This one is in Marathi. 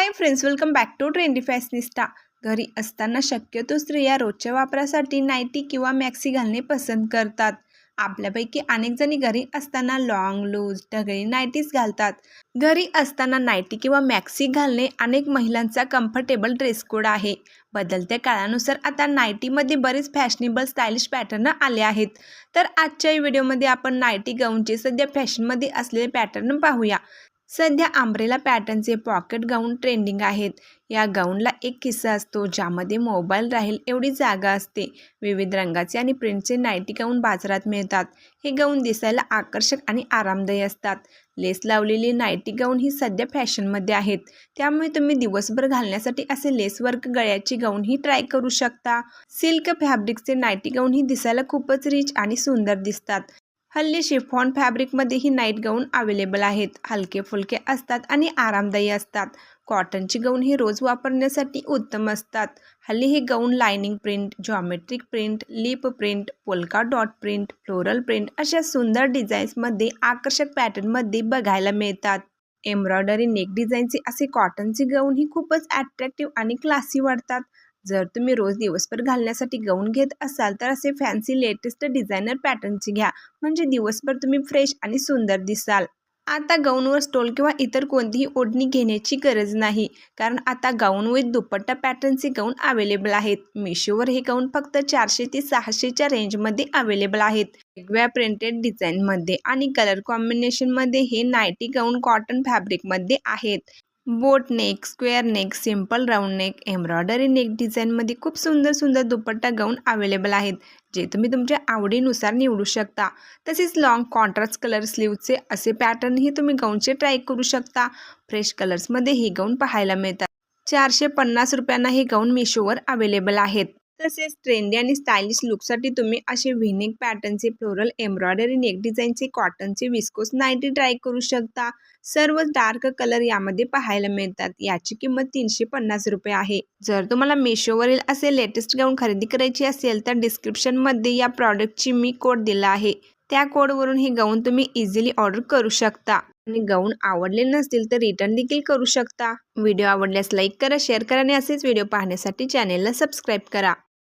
Hi friends welcome back to trendy fashionista घरी असताना शक्यतो स्त्रिया रोजच्या वापरासाठी नायटी किंवा मॅक्सी घालणे पसंत करतात. आपल्यापैकी अनेक जणी घरी असताना लॉंग लूज ढगळी नायटीज घालतात. घरी असताना नायटी किंवा मॅक्सी घालणे अनेक महिलांचा कम्फर्टेबल ड्रेस कोड आहे. बदलत्या काळानुसार आता नायटीमध्ये बरेच फॅशनेबल स्टायलिश पॅटर्न आले आहेत. तर आजच्या व्हिडिओमध्ये आपण नायटी गाऊनचे सध्या फॅशनमध्ये असलेले पॅटर्न पाहूया. सध्या आंब्रेला पॅटर्नचे पॉकेट गाऊन ट्रेंडिंग आहेत. या गाऊनला एक किस्सा असतो ज्यामध्ये मोबाईल राहील एवढी जागा असते. विविध रंगाचे आणि प्रिंटचे नाईटी गाऊन बाजारात मिळतात. हे गाऊन दिसायला आकर्षक आणि आरामदायी असतात. लेस लावलेली नाईटी गाऊन ही सध्या फॅशनमध्ये आहेत. त्यामुळे तुम्ही दिवसभर घालण्यासाठी असे लेस वर्क गळ्याची गाऊन ही ट्राय करू शकता. सिल्क फॅब्रिकचे नाईटी गाऊन ही दिसायला खूपच रिच आणि सुंदर दिसतात. हल्ली शिफॉन फॅब्रिकमध्ये ही नाईट गाऊन अवेलेबल आहेत. हलके फुलके असतात आणि आरामदायी असतात. कॉटनची गाऊन ही रोज वापरण्यासाठी उत्तम असतात. हल्ली हे gown lining print geometric print lip print polka dot print floral print अशा सुंदर डिझाईन्समध्ये आकर्षक पॅटर्नमध्ये बघायला मिळतात. एम्ब्रॉयडरी नेक डिझाईनचे असे कॉटनचे गाऊन ही खूपच ॲट्रॅक्टिव्ह आणि क्लासी वाटतात. जर तुम्ही रोज दिवसभर घालण्यासाठी गाऊन घेत असाल तर असे फॅन्सी लेटेस्ट डिझायनर पॅटर्नचे घ्या. म्हणजे दिवसभर तुम्ही फ्रेश आणि सुंदर दिसाल. आता गाऊनवर स्टोल किंवा इतर कोणतीही ओढणी घेण्याची गरज नाही. कारण आता गाऊन विथ दुपट्टा पॅटर्नचे गाऊन अवेलेबल आहेत. मिशोवर हे गाऊन फक्त चारशे ते सहाशेच्या रेंजमध्ये अवेलेबल आहेत. वेगवेगळ्या प्रिंटेड डिझाईनमध्ये आणि कलर कॉम्बिनेशनमध्ये हे नायटी गाऊन कॉटन फॅब्रिकमध्ये आहेत. Boat neck square neck simple round neck embroidery neck डिझाईनमध्ये खूप सुंदर सुंदर दुपट्टा गाऊन अवेलेबल आहेत जे तुम्ही तुमच्या आवडीनुसार निवडू शकता. तसेच लाँग कॉन्ट्रास्ट कलर स्लीवचे असे पॅटर्नही तुम्ही गाऊनचे ट्राय करू शकता. फ्रेश कलर्समध्ये हे गाऊन पाहायला मिळतात. चारशे पन्नास रुपयांना हे गाऊन मिशोवर अवेलेबल आहेत. तसेच ट्रेंडी आणि स्टायलिश लुकसाठी तुम्ही असे व्हिनेक पॅटर्नचे फ्लोरल एम्ब्रॉयडरी नेक डिझाईनचे कॉटनचे विस्कोस नाईटी ट्राय करू शकता. सर्व डार्क कलर यामध्ये पाहायला मिळतात. याची किंमत तीनशे पन्नास रुपये आहे. जर तुम्हाला मिशोवरील असे लेटेस्ट गाऊन खरेदी करायची असेल तर डिस्क्रिप्शनमध्ये या प्रॉडक्टची मी कोड दिला आहे. त्या कोडवरून हे गाऊन तुम्ही इझिली ऑर्डर करू शकता. आणि गाऊन आवडले नसतील तर रिटर्न देखील करू शकता. व्हिडिओ आवडल्यास लाईक करा शेअर करा आणि असेच व्हिडिओ पाहण्यासाठी चॅनेलला सबस्क्राईब करा.